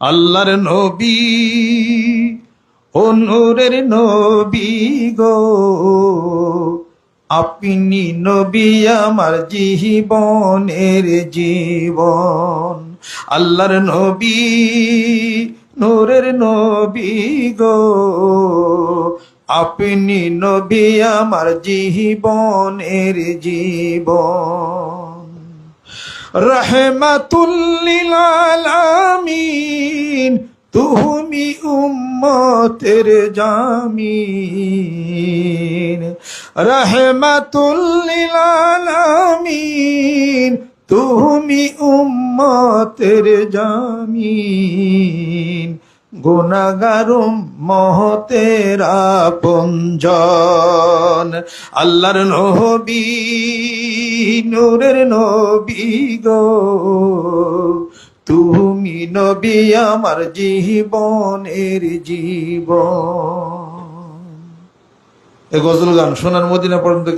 আল্লাহর নবী ও নূরের নবী গো। আপনি নবী আমার জীবনের জীবন। আল্লাহর নবী, নূরের নবী গো। আপনি নবী আমার জীবনের জীবন। রহমাতুল্লিল আলামিন। তুমি উম্মতের জামিন, রহমাতুল্লিল আলামিন। তুমি উম্মতের জামিন গুণাগারুম মহতেরা পঞ্জন আল্লাহর নবী, নূরের নবী গো। তুমি নবী আমার জীবনের জীবন। এ গজল গান সোনার মদিনা পর্যন্ত